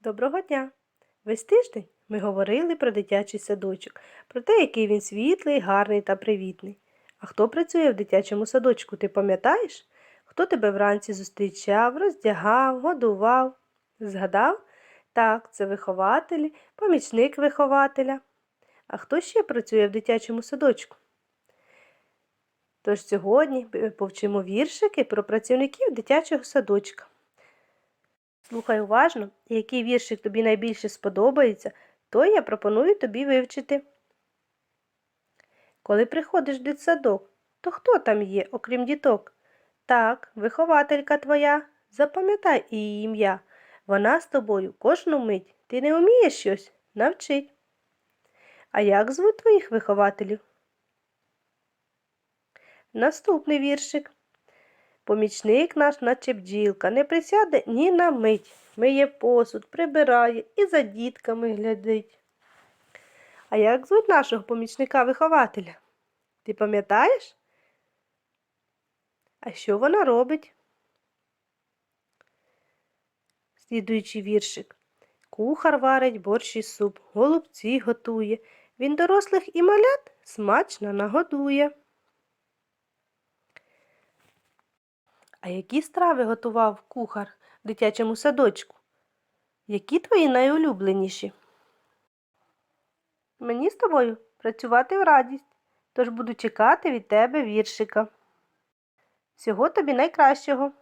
Доброго дня! Весь тиждень ми говорили про дитячий садочок, про те, який він світлий, гарний та привітний. А хто працює в дитячому садочку, ти пам'ятаєш? Хто тебе вранці зустрічав, роздягав, годував? Згадав? Так, це вихователі, помічник вихователя. А хто ще працює в дитячому садочку? Тож сьогодні повчимо віршики про працівників дитячого садочка. Слухай уважно, який віршик тобі найбільше сподобається, той я пропоную тобі вивчити. Коли приходиш в дитсадок, то хто там є, окрім діток? Так, вихователька твоя, запам'ятай її ім'я. Вона з тобою кожну мить. Ти не вмієш щось? Навчить. А як звуть твоїх вихователів? Наступний віршик. Помічник наш, наче бджілка, не присяде ні на мить. Миє посуд, прибирає і за дітками глядить. А як звуть нашого помічника-вихователя? Ти пам'ятаєш? А що вона робить? Слідуючий віршик. Кухар варить борщ і суп, голубці готує. Він дорослих і малят смачно нагодує. А які страви готував кухар в дитячому садочку? Які твої найулюбленіші? Мені з тобою працювати в радість, тож буду чекати від тебе віршика. Всього тобі найкращого.